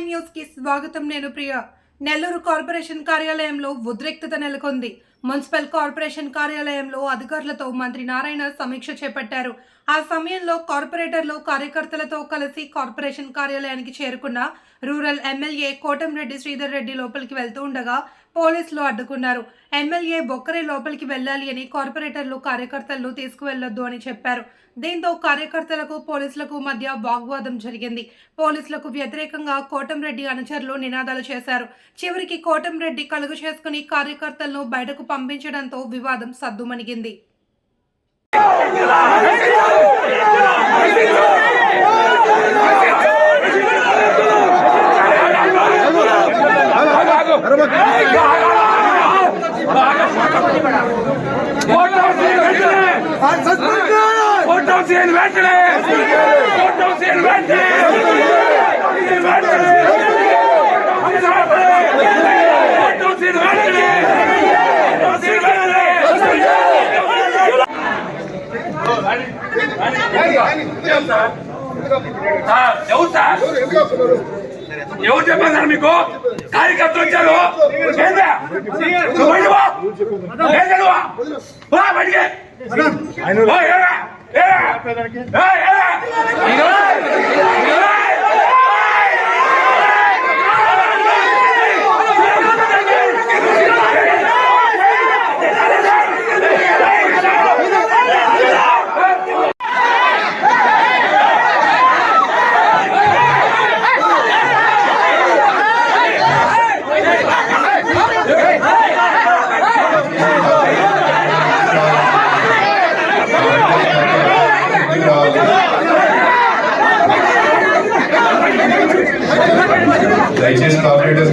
Nine న్యూస్కి స్వాగతం నేను ప్రియ. నెల్లూరు కార్పొరేషన్ కార్యాలయంలో ఉద్రిక్తత నెలకొంది. మున్సిపల్ కార్పొరేషన్ కార్యాలయంలో అధికారులతో మంత్రి నారాయణ సమీక్ష చేపట్టారు. ఆ సమయంలో కార్పొరేటర్లు కార్యకర్తలతో కలిసి కార్పొరేషన్ కార్యాలయానికి చేరుకున్న రూరల్ ఎమ్మెల్యే కోటంరెడ్డి శ్రీధర్ రెడ్డి లోపలికి వెళ్తూ ఉండగా పోలీసులు అడ్డుకున్నారు. ఎమ్మెల్యే బొక్కరే లోపలికి వెళ్ళాలి అని కార్పొరేటర్లు కార్యకర్తలను తీసుకువెళ్ళొద్దు అని చెప్పారు. దీంతో కార్యకర్తలకు పోలీసులకు మధ్య వాగ్వాదం జరిగింది. పోలీసులకు వ్యతిరేకంగా కోటంరెడ్డి అనుచరులు నినాదాలు చేశారు. చివరికి కోటంరెడ్డి కలుగు చేసుకుని కార్యకర్తలను బయటకు పంపించడంతో వివాదం సద్దుమణిగింది. கோட்டாசியன் வேட்டனே கோட்டாசியன் வேட்டனே கோட்டாசியன் வேட்டனே சார் சார் ఎవరు చెప్పారు మీకు? కార్యకర్తలు వచ్చారు. ఏందా?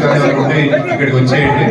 కానీ అనుకుంటే ఇక్కడికి వచ్చేయండి.